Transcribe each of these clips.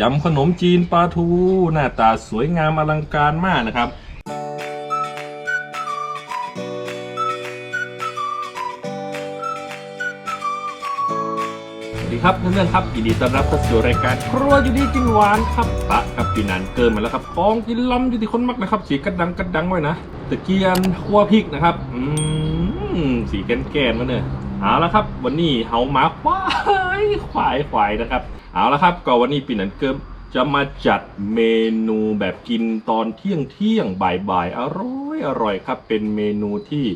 ยำขนมจีนปลาทู หน้าตาสวยงามอลังการมากนะครับสวัสดีครับเพื่อนๆครับยินดีต้อนรับเข้าสู่รายการครัวอยู่ดีกินหวานครับปะครับปีนันเกินมาแล้วครับของกินล้ำอยู่ที่คนมักนะครับสีกระดังกระดังไว้นะตะเกียนขั่วพริกนะครับอืมสีแกนแกนๆมาเนี่ยเอาละครับ วันนี้เฮามาควายควายควายนะครับ เอาละครับก็วันนี้ปีนันเกิมจะมาจัดเมนูแบบกินตอนเที่ยงเที่ยงๆบ่ายๆอร่อยอร่อยครับ เป็นเมนูที่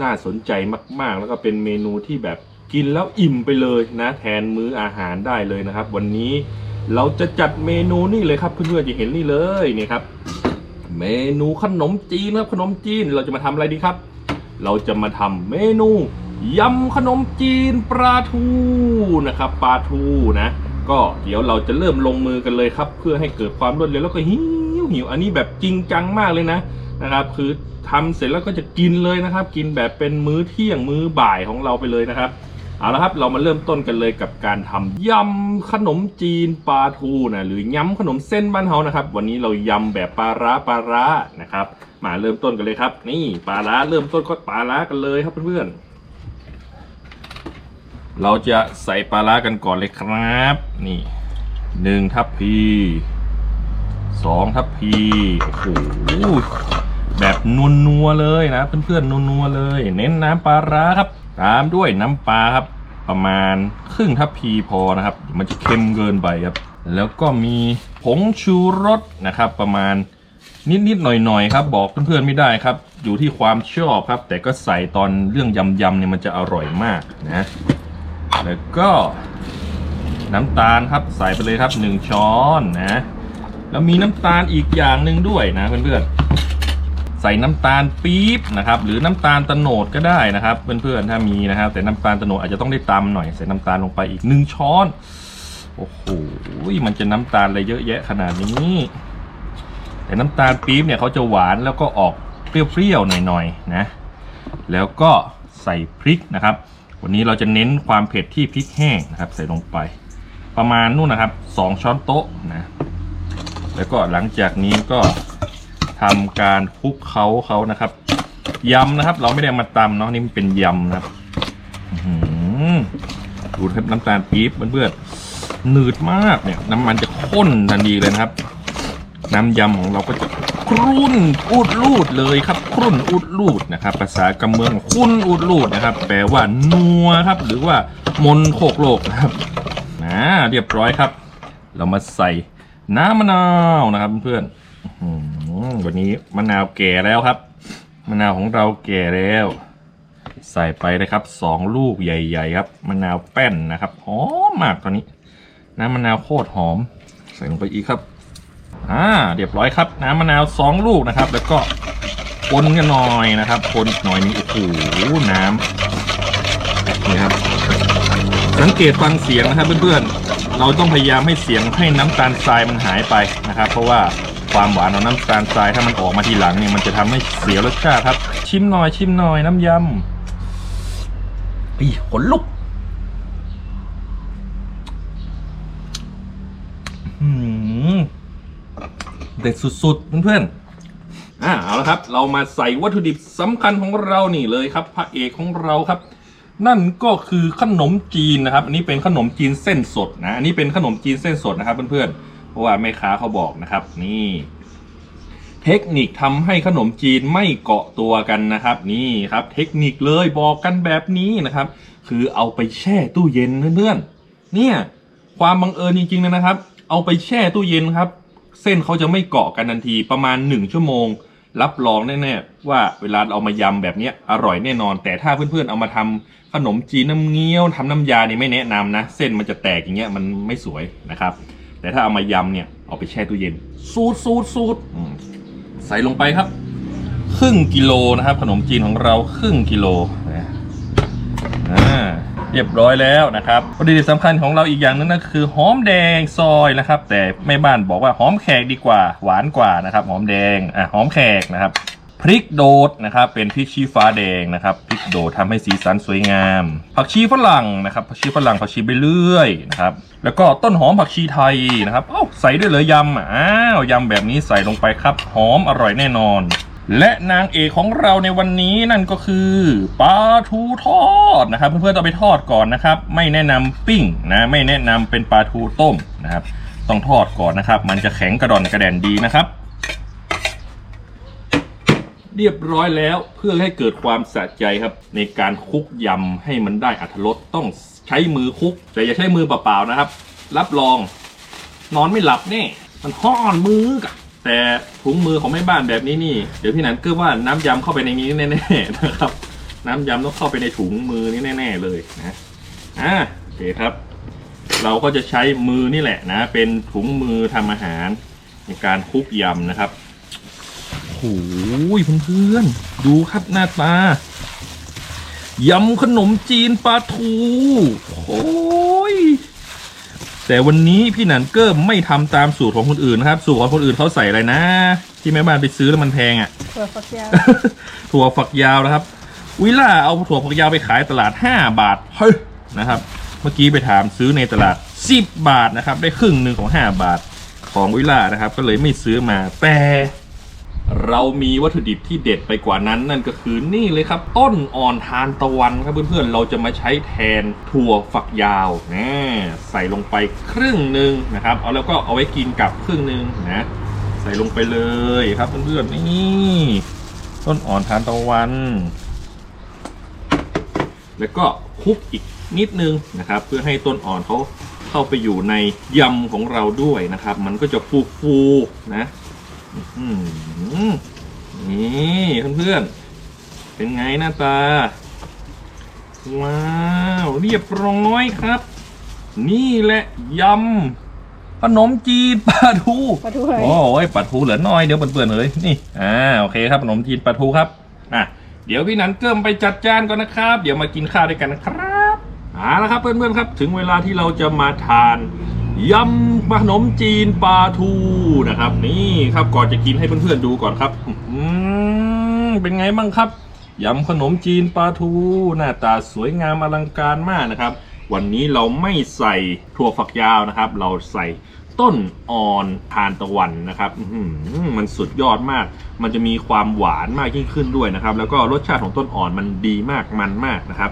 น่าสนใจมากๆ แล้วก็เป็นเมนูที่แบบกินแล้วอิ่มไปเลยนะ แทนมื้ออาหารได้เลยนะครับ วันนี้เราจะจัดเมนูนี่เลยครับเพื่อนๆจะเห็นนี่เลยนี่ครับ เมนูขนมจีนครับขนมจีนเราจะมาทำอะไรดีครับ เราจะมาทำเมนูยำขนมจีนปลาทูนะครับปลาทูนะ ก็เดี๋ยวเราจะเริ่มลงมือกันเลยครับ เพื่อให้เกิดความรวดเร็วแล้วก็หิวหิวอันนี้แบบจริงจังมากเลยนะนะครับ คือทำเสร็จแล้วก็จะกินเลยนะครับ กินแบบเป็นมื้อเที่ยงมื้อบ่ายของเราไปเลยนะครับเอาละครับเรามาเริ่มต้นกันเลยกับการทำยำขนมจีนปลาทูนะหรือยำขนมเส้นบ้านเฮานะครับ วันนี้เรายำแบบปลาร้าปลาร้านะครับ มาเริ่มต้นกันเลยครับ นี่ปลาร้าเริ่มต้นก็ปลาร้ากันเลยครับเพื่อนๆ เราจะใส่ปลาร้ากันก่อนเลยครับ นี่หนึ่งทัพพีสองทัพพีโอ้โหแบบนัวๆเลยนะเพื่อนๆนัวๆเลย เน้นน้ำปลาร้าครับ ตามด้วยน้ำปลาครับ ประมาณครึ่งทัพพีพอนะครับ มันจะเค็มเกินไปครับ แล้วก็มีผงชูรสนะครับ ประมาณนิดๆหน่อยๆครับ บอกเพื่อนๆไม่ได้ครับ อยู่ที่ความชอบครับ แต่ก็ใส่ตอนเรื่องยำๆเนี่ยมันจะอร่อยมากนะ แล้วก็น้ำตาลครับใส่ไปเลยครับหนึ่งช้อนนะแล้วมีน้ำตาลอีกอย่างหนึ่งด้วยนะเพื่อนๆใส่น้ำตาลปี๊บนะครับ หรือน้ำตาลตะโนดก็ได้นะครับเพื่อนๆถ้ามีนะครับ แต่น้ำตาลตะโนดอาจจะต้องได้ตำหน่อยใส่น้ำตาลลงไปอีกหนึ่งช้อนโอ้โหมันจะน้ำตาลอะไรเยอะแยะขนาดนี้ แต่น้ำตาลปี๊บเนี่ยเขาจะหวานแล้วก็ออกเปรี้ยวๆหน่อยๆนะ แล้วก็ใส่พริกนะครับ วันนี้เราจะเน้นความเผ็ดที่พริกแห้งนะครับ ใส่ลงไป ประมาณนู่นนะครับสองช้อนโต๊ะนะแล้วก็หลังจากนี้ก็ทำการคลุกเขาเขานะครับยำนะครับ เราไม่ได้มาตำเนาะนี่มันเป็นยำนะครับดูครับน้ำตาลปี๊บเพื่อนๆหนืดมากเนี่ย น้ำมันจะข้นทันทีเลยนะครับ น้ำยำของเราก็จะ ครุ่นอูดลูดเลยครับ ครุ่นอูดลูดนะครับ ภาษากำเมืองคุ้นอูดลูดนะครับ แปลว่านัวครับ หรือว่ามนโคกโลกนะครับอ่าเรียบร้อยครับ เรามาใส่น้ำมะนาวนะครับเพื่อนวันนี้มะนาวแก่แล้วครับ มะนาวของเราแก่แล้ว ใส่ไปนะครับสองลูกใหญ่ๆครับ มะนาวแป้นนะครับหอมมากตอนนี้ น้ำมะนาวโคตรหอม ใส่ลงไปอีกครับ อ่าเรียบร้อยครับ น้ำมะนาวสองลูกนะครับ แล้วก็คนกันหน่อยนะครับ คนหน่อยนึงโอ้โหน้ำนี่ครับสังเกตฟังเสียงนะครับเพื่อนๆ เราต้องพยายามให้เสียงให้น้ำตาลทรายมันหายไปนะครับ เพราะว่าความหวานของน้ำตาลทรายถ้ามันออกมาทีหลังเนี่ยมันจะทำให้เสียรสชาติครับ ชิมหน่อยชิมหน่อยน้ำยำอีขนลุก อืม เด็ดสุดๆเพื่อนๆอ่าเอาละครับ เรามาใส่วัตถุดิบสำคัญของเรานี่เลยครับ พระเอกของเราครับ นั่นก็คือขนมจีนนะครับ อันนี้เป็นขนมจีนเส้นสดนะอันนี้เป็นขนมจีนเส้นสดนะครับเพื่อนๆเพราะว่าแม่ค้าเขาบอกนะครับ นี่เทคนิคทำให้ขนมจีนไม่เกาะตัวกันนะครับ นี่ครับ เทคนิคเลยบอกกันแบบนี้นะครับ คือเอาไปแช่ตู้เย็นเพื่อนๆเนี่ย ความบังเอิญจริงๆเลยนะครับ เอาไปแช่ตู้เย็นครับ เส้นเขาจะไม่เกาะกันทันทีประมาณหนึ่งชั่วโมง รับรองแน่ๆว่าเวลาเอามายำแบบเนี้ยอร่อยแน่นอน แต่ถ้าเพื่อนๆเอามาทำขนมจีนน้ำเงี้ยวทำน้ำยานี่ไม่แนะนำนะ เส้นมันจะแตกอย่างเงี้ยมันไม่สวยนะครับ แต่ถ้าเอามายำเนี่ยเอาไปแช่ตู้เย็นสูตรสูตรสูตรอืมใส่ลงไปครับ ครึ่งกิโลนะครับ ขนมจีนของเราครึ่งกิโลนะอ่า เรียบร้อยแล้วนะครับวัตถุดิบสำคัญของเราอีกอย่างหนึงนั่นคือหอมแดงซอยนะครับ แต่แม่บ้านบอกว่าหอมแขกดีกว่า หวานกว่านะครับ หอมแดงอะหอมแขกนะครับพริกโดดนะครับเป็นพริกชี้ฟ้าแดงนะครับพริกโดดทำให้สีสันสวยงาม ผักชีฝรั่งนะครับผักชีฝรั่งผักชีไปเรื่อยนะครับแล้วก็ต้นหอมผักชีไทยนะครับเอ้าใส่ด้วยเลยยำอ้าวยำแบบนี้ใส่ลงไปครับ หอมอร่อยแน่นอน และนางเอกของเราในวันนี้นั่นก็คือปลาทูทอดนะครับ เพื่อนๆต้องไปทอดก่อนนะครับ ไม่แนะนำปิ้งนะไม่แนะนำเป็นปลาทูต้มนะครับ ต้องทอดก่อนนะครับ มันจะแข็งกระดอนกระแดนดีนะครับ เรียบร้อยแล้วเพื่อให้เกิดความสะใจครับ ในการคลุกยำให้มันได้อัตรสต้องใช้มือคลุก แต่อย่าใช้มือเปล่าๆนะครับ รับรอง นอนไม่หลับแน่มันห้อนมือกะ แต่ถุงมือของแม่บ้านแบบนี้นี่ เดี๋ยวพี่หนันก็ว่าน้ำยำเข้าไปในนี้แน่ๆนะครับ น้ำยำต้องเข้าไปในถุงมือนี่แน่ ๆเลยนะอ่าโอเคครับ เราก็จะใช้มือนี่แหละนะ เป็นถุงมือทำอาหาร ในการคลุกยำนะครับโอ้ยเพื่อนๆดูครับหน้าตายำขนมจีนปลาทูโอ้ย แต่วันนี้พี่หนันเกิ้มไม่ทำตามสูตรของคนอื่นนะครับ สูตรของคนอื่นเขาใส่อะไรนะ ที่แม่บ้านไปซื้อแล้วมันแพงอะ่ะ ถั่วฝักยาว ถั่วฝักยาวนะครับ วิล่าเอาถั่วฝักยาวไปขายตลาด 5 บาทเฮ้ยนะครับ เมื่อกี้ไปถามซื้อในตลาด 10 บาทนะครับ ได้ครึ่งหนึ่งของ 5 บาทของวิล่านะครับ ก็เลยไม่ซื้อมาแต่ เรามีวัตถุดิบที่เด็ดไปกว่านั้นนั่นก็คือนี่เลยครับ ต้นอ่อนทานตะวันครับเพื่อนๆ เราจะมาใช้แทนถั่วฝักยาวนะใส่ลงไปครึ่งหนึ่งนะครับ เอาแล้วก็เอาไว้กินกับครึ่งหนึ่งนะใส่ลงไปเลยครับเพื่อนๆนี่ต้นอ่อนทานตะวัน แล้วก็คลุกอีกนิดนึงนะครับ เพื่อให้ต้นอ่อนเขาเข้าไปอยู่ในยำของเราด้วยนะครับ มันก็จะฟูฟูๆนะ อื้อหือนี่เพื่อนๆ เป็นไงหน้าตา ว้าว เรียบร้อยครับ นี่แหละยำขนมจีนปลาทูปลาทูอะไรโอ้ยปลาทูเหลือน้อยเดี๋ยวเปื่อนๆเลยนี่อ่าโอเคครับขนมจีนปลาทูครับอะเดี๋ยวพี่นันเกิ้มไปจัดจานก่อนนะครับ เดี๋ยวมากินข้าวด้วยกันนะครับเอาละครับเพื่อนๆครับ ถึงเวลาที่เราจะมาทาน ยำขนมจีนปลาทูนะครับ นี่ครับก่อนจะกินให้เพื่อนๆดูก่อนครับอืมเป็นไงบ้างครับยำขนมจีนปลาทูหน้าตาสวยงามอลังการมากนะครับ วันนี้เราไม่ใส่ถั่วฝักยาวนะครับ เราใส่ต้นอ่อนทานตะวันนะครับอื้อหือมันสุดยอดมาก มันจะมีความหวานมากยิ่งขึ้นด้วยนะครับ แล้วก็รสชาติของต้นอ่อนมันดีมากมันมากนะครับ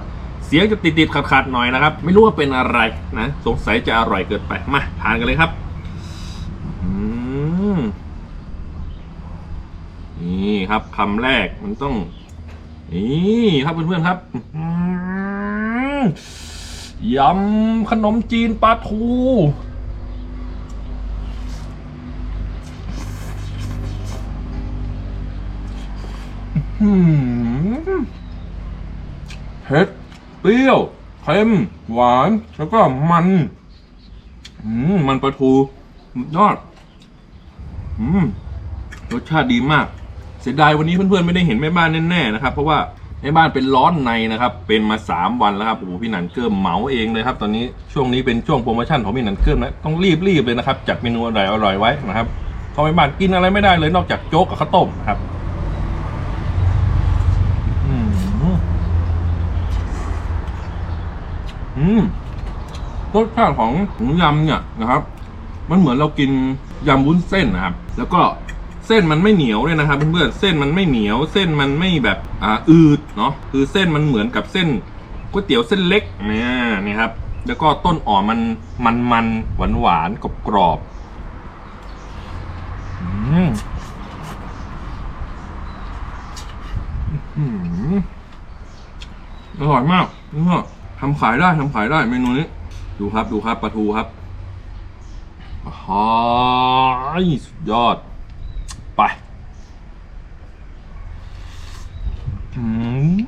เสียงจะติดๆขัดๆหน่อยนะครับ ไม่รู้ว่าเป็นอะไรนะ สงสัยจะอร่อยเกินไป มาทานกันเลยครับอนี่ครับคำแรกมันต้อง นี่ครับเพื่อนๆครับยำขนมจีนปลาทูอื้อหือเผ็ด เปรี้ยวเค็มหวาน แล้วก็มัน อืมมันปลาทูยอด อืมรสชาติดีมาก เสียดายวันนี้เพื่อนๆไม่ได้เห็นแม่บ้านแน่ๆนะครับ เพราะว่าแม่บ้านเป็นร้อนในนะครับ เป็นมาสามวันแล้วครับโอ้โหพี่หนันเกิมเหมาเองเลยครับ ตอนนี้ช่วงนี้เป็นช่วงโปรโมชั่นของพี่หนันเกิมนะต้องรีบๆเลยนะครับจัดเมนูอร่อยๆไว้นะครับเพราะแม่บ้านกินอะไรไม่ได้เลยนอกจากโจ๊กกับข้าวต้มครับ อืม อื มรสชาติของหมูยำเนี่ยนะครับ มันเหมือนเรากินยำวุ้นเส้นนะครับ แล้วก็เส้นมันไม่เหนียวเลยนะครับเพื่อนๆเส้นมันไม่เหนียว เส้นมันไม่แบบอ่าอืดเนาะคือเส้นมันเหมือนกับเส้นก๋วยเตี๋ยวเส้นเล็กเนี่ยนี่ครับ แล้วก็ต้นอ่อนมันมันมันหวานหวานกรอบกรอบอืมอืมอร่อยมากนี่ ทำขายได้ทำขายได้เมนูนี้ ดูครับดูครับปลาทูครับฮายสุดยอด ไปอืม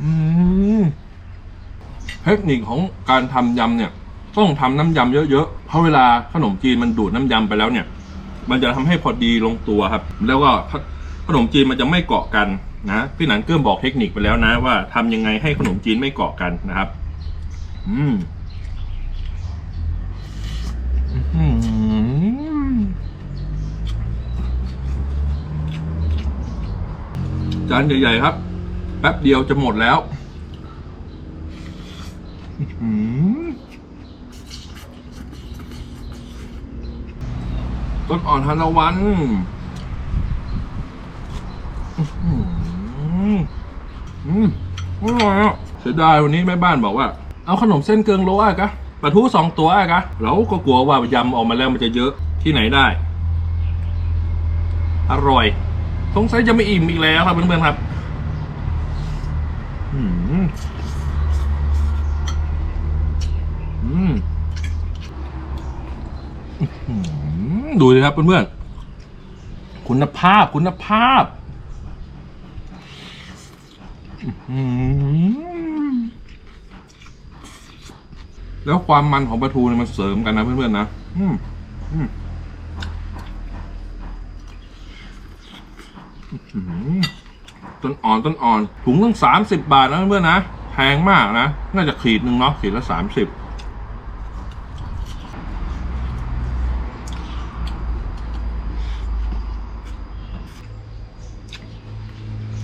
อืมเทคนิคของการทำยำเนี่ย ต้องทำน้ำยำเยอะๆ เพราะเวลาขนมจีนมันดูดน้ำยำไปแล้วเนี่ย มันจะทำให้พอดีลงตัวครับ แล้วก็ขนมจีนมันจะไม่เกาะกัน นะพี่หนันเกื้อมบอกเทคนิคไปแล้วนะว่าทำยังไงให้ขนมจีนไม่เกาะกันนะครับ อืมอื้อหือจานใหญ่ๆครับ แป๊บเดียวจะหมดแล้วอื้อหือต้นอ่อนทานตะวันอื้อหือ อืมอร่อยอะเสียดายวันนี้แม่บ้านบอกว่า เอาขนมเส้นเกิงโลอะกะปลาทูสองตัวอะกะเราก็กลัวว่ายำออกมาแล้วมันจะเยอะที่ไหนได้ อร่อยสงสัยจะไม่อิ่มอีกแล้วครับเพื่อนๆครับอืมอืมดูเลยครับเพื่อนๆคุณภาพคุณภาพ แล้วความมันของปลาทูเนี่ยมันเสริมกันนะเพื่อนๆนะอืมอืมต้นอ่อนต้นอ่อน ถุงตั้งสามสิบบาทนะเพื่อนๆนะแพงมากนะ น่าจะขีดหนึ่งเนาะขีดละสามสิบ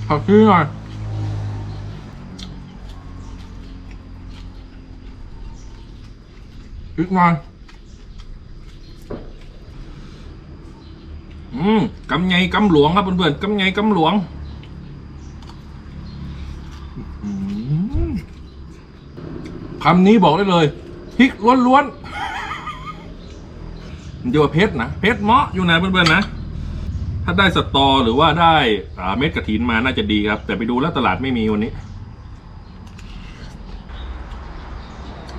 ขอซื้อหน่อย อีกหน่อยอืมกำไงกำหลวงครับเพื่อนๆกำไงกำหลวงคำนี้บอกได้เลยพริกล้วนๆมันจะว่าเพชรนะเพชรเมาะอยู่นะเพื่อนๆนะถ้าได้สตอหรือว่าได้เม็ดกระถินมาน่าจะดีครับ แต่ไปดูแล้วตลาดไม่มีวันนี้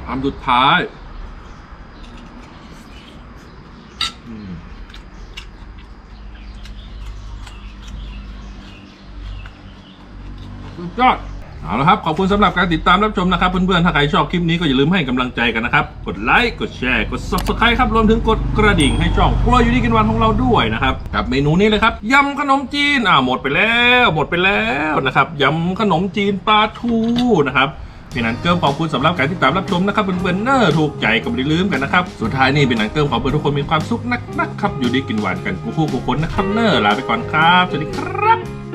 คำสุดท้ายอืมสุด ยอดเอาละครับ ขอบคุณสำหรับการติดตามรับชมนะครับ เพื่อนๆ ถ้าใครชอบคลิปนี้ก็อย่าลืมให้กำลังใจกันนะครับ กดไลค์ กดแชร์ กด subscribe ครับ รวมถึงกดกระดิ่งให้ช่องครัวอยู่ดีกินวันของเราด้วยนะครับ กับเมนูนี้เลยครับยำขนมจีนอ่าหมดไปแล้ว หมดไปแล้วนะครับยำขนมจีนปลาทูนะครับเป็นนันเกิมขอบคุณสำหรับการติดตามรับชมนะครับเพื่อนๆเนอร์ถูกใจก็ไม่ลืมกันนะครับ สุดท้ายนี่เป็นนันเกิมขอเพื่อนทุกคนมีความสุขนักๆครับ อยู่ดีกินหวานกันคู่ๆคู่คนนะครับเนอร์ลาไปก่อนครับสวัสดีครับ